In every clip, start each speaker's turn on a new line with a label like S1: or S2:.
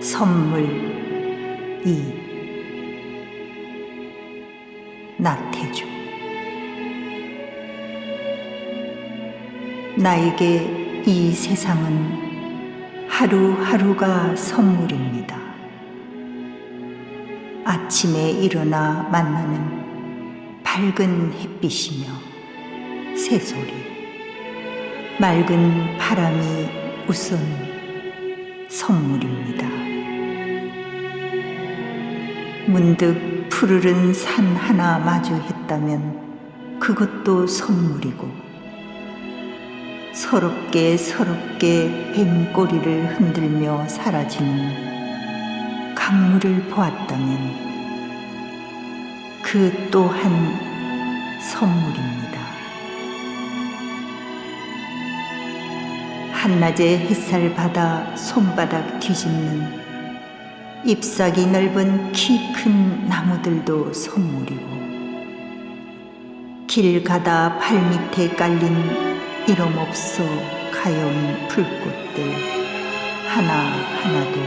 S1: 선물 이 나태주 나에게 이 세상은 하루하루가 선물입니다. 아침에 일어나 만나는 밝은 햇빛이며 새소리, 맑은 바람이 우선 선물입니다. 문득 푸르른 산 하나 마주했다면 그것도 선물이고 서럽게 서럽게 뱀꼬리를 흔들며 사라지는 강물을 보았다면 그 또한 선물입니다. 한낮에 햇살 받아 손바닥 뒤집는 잎사귀 넓은 키 큰 나무들도 선물이고 길 가다 발밑에 깔린 이름 없어 가여운 풀꽃들 하나하나도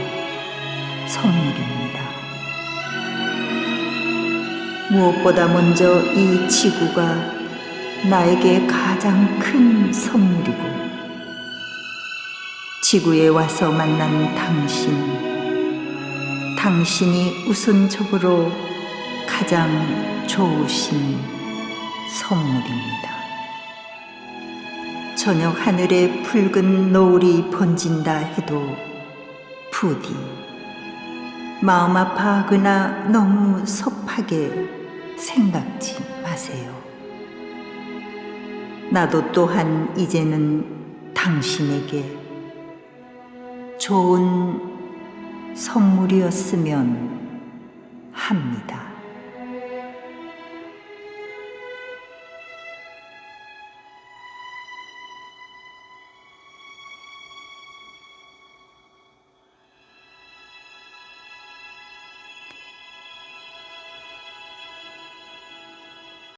S1: 선물입니다. 무엇보다 먼저 이 지구가 나에게 가장 큰 선물이고 지구에 와서 만난 당신 당신이 우선적으로 가장 좋으신 선물입니다. 저녁 하늘에 붉은 노을이 번진다 해도 부디 마음 아파하거나 너무 섭하게 생각지 마세요. 나도 또한 이제는 당신에게 좋은 선물이었으면 합니다.